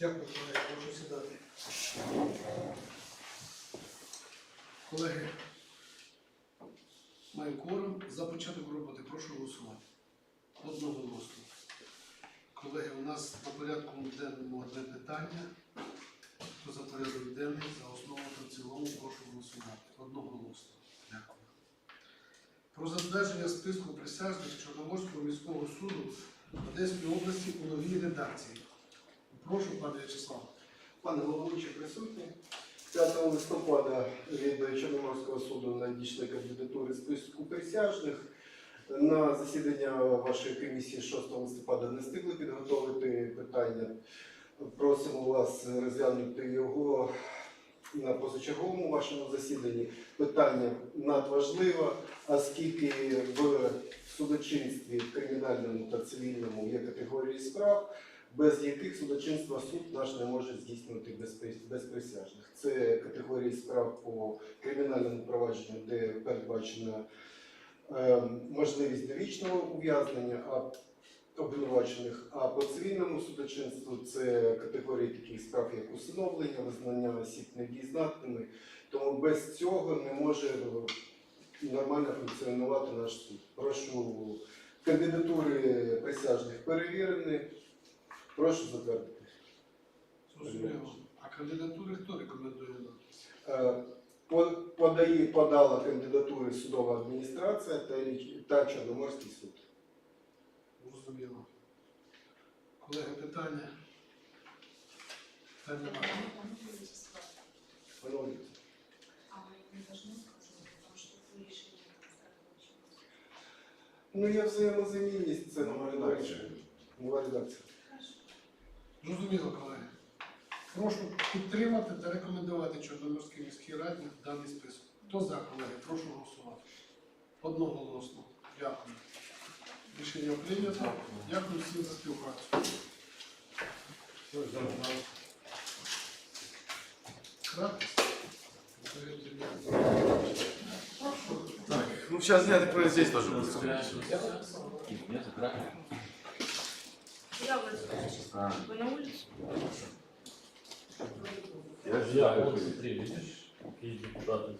Дякую, колеги, прошу сідати. Колеги, маю кворум. За початок роботи прошу голосувати. Одноголосно. Колеги, у нас на порядку денному одне питання. Хто за порядок денний, за основу та в цілому прошу голосувати. Одноголосно. Дякую. Про затвердження списку присяжних Чорноморського міського суду Одеської області у новій редакції. Прошу, пане В'ячеслав. Пане головуючий присутній. 5 листопада від Чорноморського суду надійшли кандидатури списку присяжних. На засідання вашої комісії 6 листопада не встигли підготовити питання. Просимо вас розглянути його на позачерговому вашому засіданні. Питання надважливе, оскільки в судочинстві кримінальному та цивільному є категорії справ, без яких судочинства суд наш не може здійснювати без, прис- без присяжних. Це категорії справ по кримінальному провадженню, де передбачена е, можливість довічного ув'язнення а обвинувачених, а по цивільному судочинству це категорії таких справ, як усиновлення, визнання осіб недієздатними. Тому без цього не може нормально функціонувати наш суд. Прошу кандидатури присяжних перевірені. Прошу затвердити. Зрозуміло. А кандидатури хто рекомендує нам? Е, по- Подає, подала кандидатури судова адміністрація та, Річ- та Чорноморський суд. Зрозуміло. Колеги, питання? Питань немає. Панове, А мы не должны указывать, потому что это решение административного Ну, є взаємозамінність, це Нова нова редакція. Нова редакція. Зрозуміло, колеги. Прошу підтримати та рекомендувати Чорноморській міській раді даний список. Хто за, колеги? Прошу голосувати. Одноголосно. Дякую. Рішення прийнято. Дякую всім за співпрацю. Так, ну сейчас я так здесь тоже будет. Нет, это правильно. Я вот сейчас. Вы на улице? Я Я считаю, вот что- смотри, видишь, какие депутаты.